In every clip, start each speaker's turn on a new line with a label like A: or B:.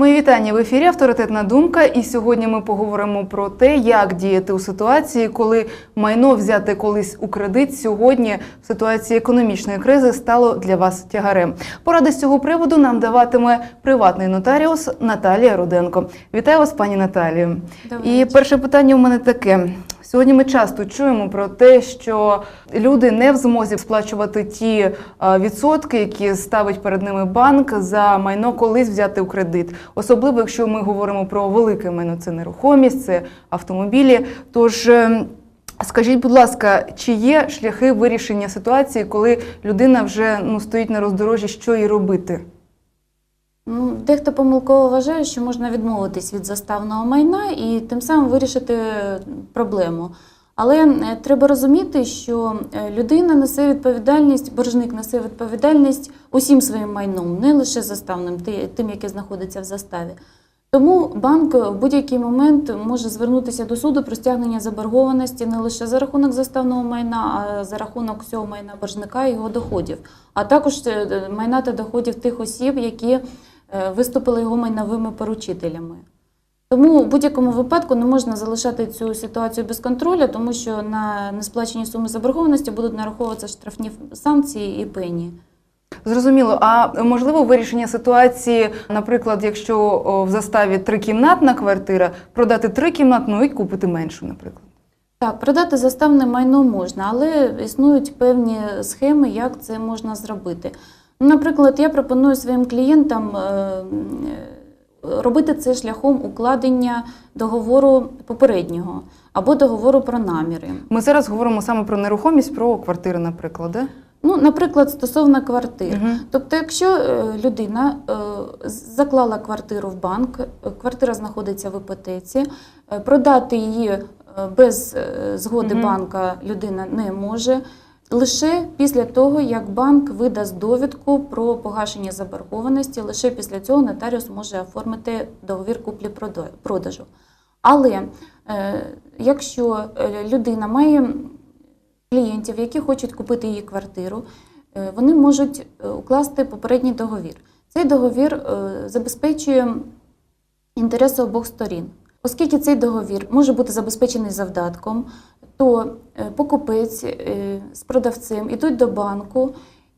A: Мої вітання в ефірі Авторитетна думка. І сьогодні ми поговоримо про те, як діяти у ситуації, коли майно взяте колись у кредит сьогодні в ситуації економічної кризи стало для вас тягарем. Поради з цього приводу нам даватиме приватний нотаріус Наталія Руденко. Вітаю вас, пані Наталію. І перше питання у мене таке. Сьогодні ми часто чуємо про те, що люди не в змозі сплачувати ті е, відсотки, які ставить перед ними банк за майно колись взяти у кредит. Особливо, якщо ми говоримо про велике майно, це нерухомість, це автомобілі. Тож е, скажіть, будь ласка, чи є шляхи вирішення ситуації, коли людина вже ну стоїть на роздорожжі, що їй робити?
B: Ну, Дехто помилково вважає, що можна відмовитись від заставного майна і тим самим вирішити проблему. Але е, треба розуміти, що е, людина несе відповідальність, боржник несе відповідальність усім своїм майном, не лише заставним, тим, яке знаходиться в заставі. Тому банк в будь-який момент може звернутися до суду про стягнення заборгованості не лише за рахунок заставного майна, а за рахунок всього майна боржника і його доходів, а також е, майна та доходів тих осіб, які виступили його майновими поручителями. Тому в будь-якому випадку не можна залишати цю ситуацію без контролю, тому що на несплачені суми заборгованості будуть нараховуватися штрафні санкції і пені.
A: Зрозуміло. А можливо вирішення ситуації, наприклад, якщо в заставі трикімнатна квартира, продати трикімнатну і купити меншу, наприклад.
B: Так, продати заставне майно можна, але існують певні схеми, як це можна зробити. Наприклад, я пропоную своїм клієнтам е, е, робити це шляхом укладення договору попереднього або договору про наміри.
A: Ми зараз говоримо саме про нерухомість, про квартири, наприклад. Да?
B: Ну, наприклад, стосовно квартир.
A: Мгм.
B: Тобто, якщо е, людина заклала квартиру в банк, квартира знаходиться в іпотеці, продати її без згоди
A: Мгм.
B: банка людина не може. Лише після того, як банк видасть довідку про погашення заборгованості, лише після цього нотаріус може оформити договір куплі-продажу. Але е, якщо е, людина має клієнтів, які хочуть купити її квартиру, е, вони можуть укласти попередній договір. Цей договір забезпечує інтереси обох сторін. Оскільки цей договір може бути забезпечений завдатком, то е, покупець е, з продавцем ідуть до банку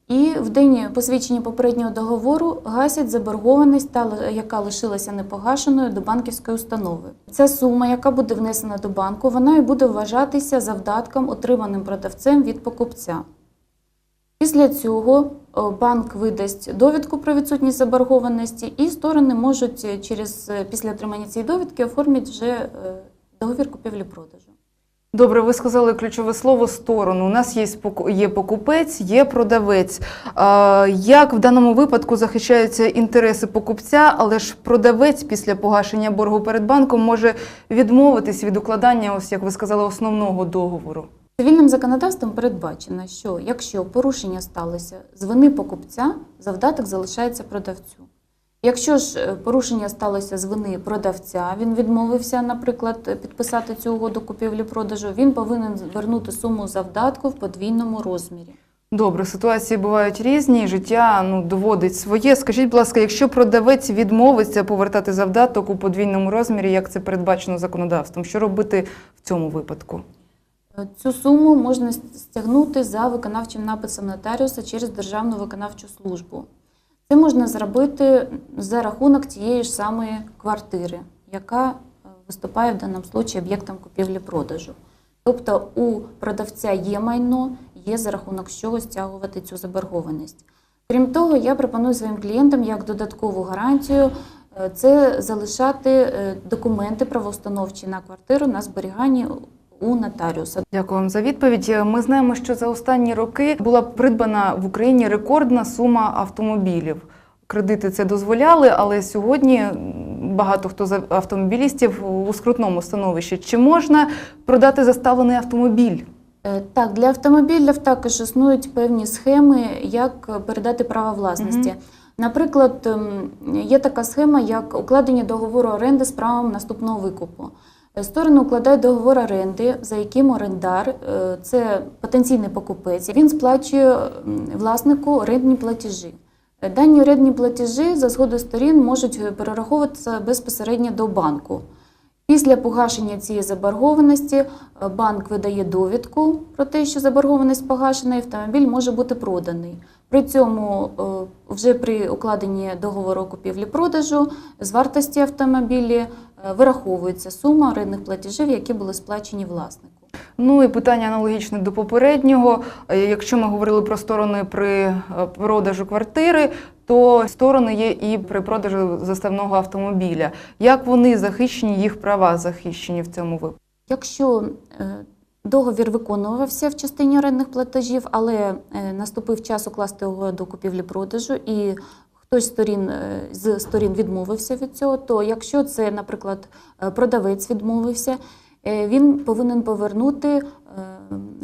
B: і в день посвідчення попереднього договору гасять заборгованість, яка лишилася непогашеною до банківської установи. Ця сума, яка буде внесена до банку, вона і буде вважатися завдатком, отриманим продавцем від покупця. Після цього банк видасть довідку про відсутність заборгованості, і сторони можуть е, через е, після отримання цієї довідки оформити вже е, договір купівлі-продажу.
A: Добре, ви сказали ключове слово сторону. У нас є є покупець, є продавець. Як в даному випадку захищаються інтереси покупця, але ж продавець після погашення боргу перед банком може відмовитись від укладання, ось як ви сказали, основного договору.
B: Цивільним законодавством передбачено, що якщо порушення сталося з вини покупця, завдаток залишається продавцю. Якщо ж е, порушення сталося з вини продавця, він відмовився, наприклад, підписати цю угоду купівлі-продажу, він повинен вернути суму завдатку в подвійному розмірі.
A: Добре, ситуації бувають різні, життя ну доводить своє. Скажіть, будь ласка, якщо продавець відмовиться повертати завдаток у подвійному розмірі, як це передбачено законодавством, що робити в цьому випадку?
B: Е, Цю суму можна стягнути за виконавчим написом нотаріуса через Державну виконавчу службу. Це можна зробити за рахунок тієї ж самої квартири, яка е, виступає в даному случаї об'єктом купівлі-продажу. Тобто у продавця є майно, є за рахунок чого стягувати цю заборгованість. Крім того, я пропоную своїм клієнтам як додаткову гарантію е, це залишати е, документи правоустановчі на квартиру на зберіганні у нотаріуса.
A: Дякую вам за відповідь. Ми знаємо, що за останні роки була придбана в Україні рекордна сума автомобілів. Кредити це дозволяли, але сьогодні багато хто з автомобілістів у скрутному становищі. Чи можна продати заставлений автомобіль?
B: Е, Так, для автомобілів також існують певні схеми, як передати право власності.
A: Мгм.
B: Наприклад, ем, є така схема, як укладення договору оренди з правом наступного викупу. Сторони укладають договор оренди, за яким орендар е, це потенційний покупець. Він сплачує власнику орендні платежі. Дані орендні платежі за згодою сторін можуть е, перераховуватися безпосередньо до банку. Після погашення цієї заборгованості е, банк видає довідку про те, що заборгованість погашена, і автомобіль може бути проданий. При цьому вже при укладенні договору купівлі-продажу з вартості автомобілі вираховується сума орендних платежів, які були сплачені власнику.
A: Ну і питання аналогічне до попереднього. Е, Якщо ми говорили про сторони при е, продажу квартири, то сторони є і при продажу заставного автомобіля. Як вони захищені, їх права захищені в цьому випадку?
B: Якщо е, договір виконувався в частині орендних платежів, але е, наступив час укласти угоду купівлі-продажу і хтось сторін, е, з сторін відмовився від цього, то якщо це, наприклад, е, продавець відмовився, він повинен повернути е,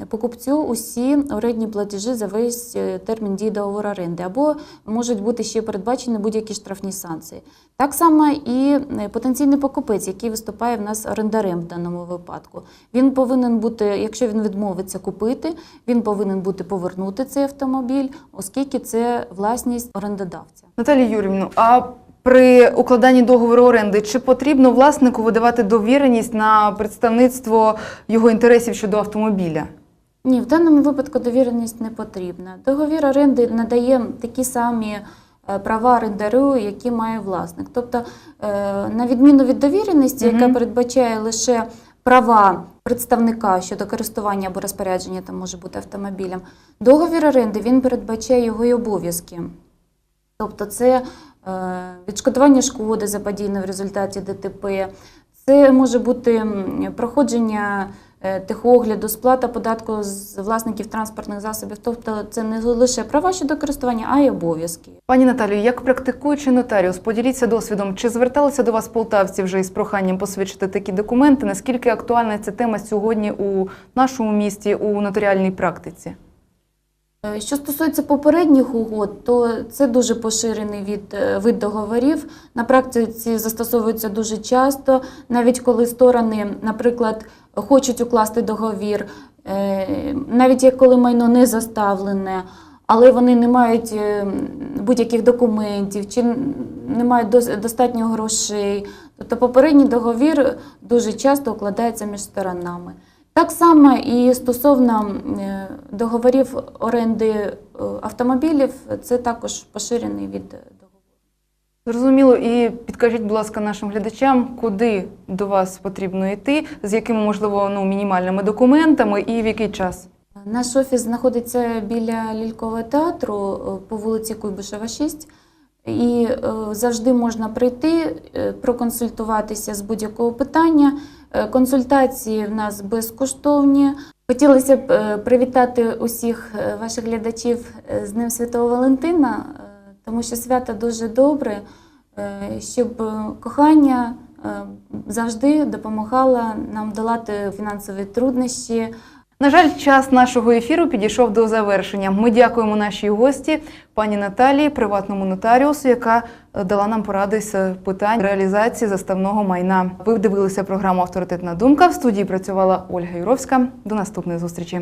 B: покупцю усі орендні платежі за весь е, термін дії договору оренди, або можуть бути ще передбачені будь-які штрафні санкції. Так само і е, потенційний покупець, який виступає в нас орендарем в даному випадку. Він повинен бути, якщо він відмовиться купити, він повинен бути повернути цей автомобіль, оскільки це власність орендодавця.
A: Наталія Юрівна, а при укладанні договору оренди чи потрібно власнику видавати довіреність на представництво його інтересів щодо автомобіля?
B: Ні, в даному випадку довіреність не потрібна. Договір оренди надає такі самі е, права орендарю, які має власник. Тобто, е, на відміну від довіреності, яка передбачає лише права представника щодо користування або розпорядження, там може бути автомобілем, договір оренди він передбачає його й обов'язки. Тобто, це відшкодування шкоди заподіяної в результаті ДТП, це може бути проходження е, техогляду, сплата податку з власників транспортних засобів. Тобто це не лише права щодо користування, а й обов'язки.
A: Пані Наталію, як практикуючий нотаріус, поділіться досвідом, чи зверталися до вас полтавці вже із проханням посвідчити такі документи? Наскільки актуальна ця тема сьогодні у нашому місті у нотаріальній практиці?
B: Е, Що стосується попередніх угод, то це дуже поширений від, е, вид договорів. На практиці застосовується дуже часто, навіть коли сторони, наприклад, хочуть укласти договір, е, навіть як коли майно не заставлене, але вони не мають будь-яких документів чи не мають дос- достатньо грошей. Тобто попередній договір дуже часто укладається між сторонами. Так само і стосовно е, договорів оренди е, автомобілів, це також поширений від договору.
A: Зрозуміло, і підкажіть, будь ласка, нашим глядачам, куди до вас потрібно йти, з якими, можливо, ну, мінімальними документами і в який час?
B: Наш офіс знаходиться біля лількового театру е, по вулиці Куйбишева, 6. І завжди можна прийти, проконсультуватися з будь-якого питання. Е, Консультації в нас безкоштовні. Хотілося б е, привітати усіх е, ваших глядачів з Днем Святого Валентина, тому що свято дуже добре, щоб кохання завжди допомагало нам долати фінансові труднощі.
A: На жаль, час нашого ефіру підійшов до завершення. Ми дякуємо нашій гості, пані Наталії, приватному нотаріусу, яка е, дала нам поради з питань реалізації заставного майна. Ви дивилися програму Авторитетна думка. В студії працювала Ольга Юровська. До наступної зустрічі.